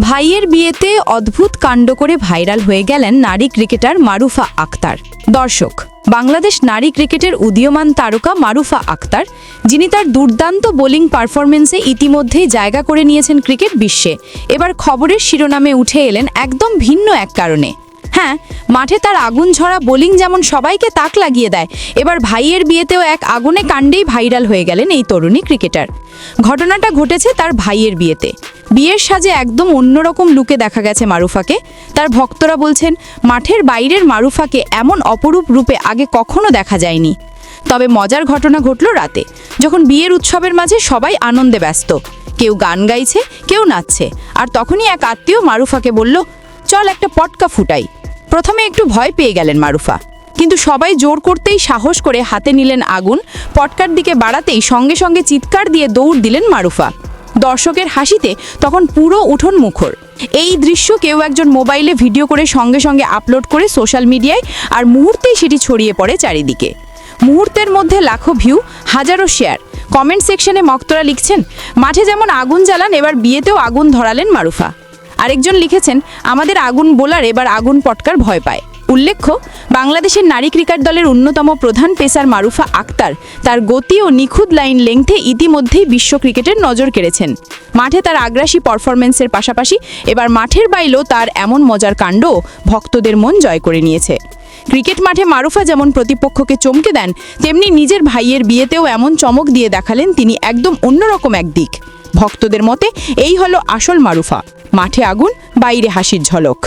ভাইয়ের বিয়েতে অদ্ভুত কাণ্ড করে ভাইরাল হয়ে গেলেন নারী ক্রিকেটার মারুফা আক্তার। দর্শক, বাংলাদেশ নারী ক্রিকেটের উদীয়মান তারকা মারুফা আক্তার, যিনি তার দুর্দান্ত বোলিং পারফরমেন্সে ইতিমধ্যেই জায়গা করে নিয়েছেন ক্রিকেট বিশ্বে। এবার খবরের শিরোনামে উঠে এলেন একদম ভিন্ন এক কারণে। হ্যাঁ মাঠে তার আগুন ঝরা বোলিং যেমন সবাইকে তাক লাগিয়ে দেয়, এবার ভাইয়ের বিয়েতেও এক আগুনে কাণ্ডেই ভাইরাল হয়ে গেলেন এই তরুণী ক্রিকেটার। ঘটনাটা ঘটেছে তার ভাইয়ের বিয়েতে। বিয়ের সাজে একদম অন্যরকম লুকে দেখা গেছে মারুফাকে। তার ভক্তরা বলছেন, মাঠের বাইরের মারুফাকে এমন অপরূপ রূপে আগে কখনো দেখা যায়নি। তবে মজার ঘটনা ঘটল রাতে, যখন বিয়ের উৎসবের মাঝে সবাই আনন্দে ব্যস্ত। কেউ গান গাইছে, কেউ নাচছে, আর তখনই এক আত্মীয় মারুফাকে বলল, চল একটা পটকা ফুটাই। প্রথমে একটু ভয় পেয়ে গেলেন মারুফা। কিন্তু সবাই জোর করতেই সাহস করে হাতে নিলেন আগুন, পটকার দিকে বাড়াতেই সঙ্গে সঙ্গে চিৎকার দিয়ে দৌড় দিলেন মারুফা। দর্শকের হাসিতে তখন পুরো উঠোন মুখর। এই দৃশ্য কেউ একজন মোবাইলে ভিডিও করে সঙ্গে সঙ্গে আপলোড করে সোশ্যাল মিডিয়ায় আর মুহূর্তেই সেটি ছড়িয়ে পড়ে চারিদিকে। মুহূর্তের মধ্যে লাখো ভিউ, হাজারো শেয়ার। কমেন্ট সেকশনে মক্তরা লিখছেন, মাঠে যেমন আগুন জ্বালান, এবার বিয়েতেও আগুন ধরালেন মারুফা। আরেকজন লিখেছেন, আমাদের আগুন বোলার এবার আগুন পটকার ভয় পায়। উল্লেখ্য, বাংলাদেশের নারী ক্রিকেট দলের অন্যতম প্রধান পেসার মারুফা আক্তার তার গতি ও নিখুঁত লাইন লেংথে ইতিমধ্যেই বিশ্ব ক্রিকেটের নজর কেড়েছেন। মাঠে তার আগ্রাসী পারফরমেন্সের পাশাপাশি এবার মাঠের বাইরেও তার এমন মজার কাণ্ড ভক্তদের মন জয় করে নিয়েছে। ক্রিকেট মাঠে মারুফা যেমন প্রতিপক্ষকে চমকে দেন, তেমনি নিজের ভাইয়ের বিয়েতেও এমন চমক দিয়ে দেখালেন তিনি একদম অন্যরকম এক দিক ভক্তদের মতে, এই হলো আসল মারুফা। মাঠে আগুন বাইরে হাসির ঝলক।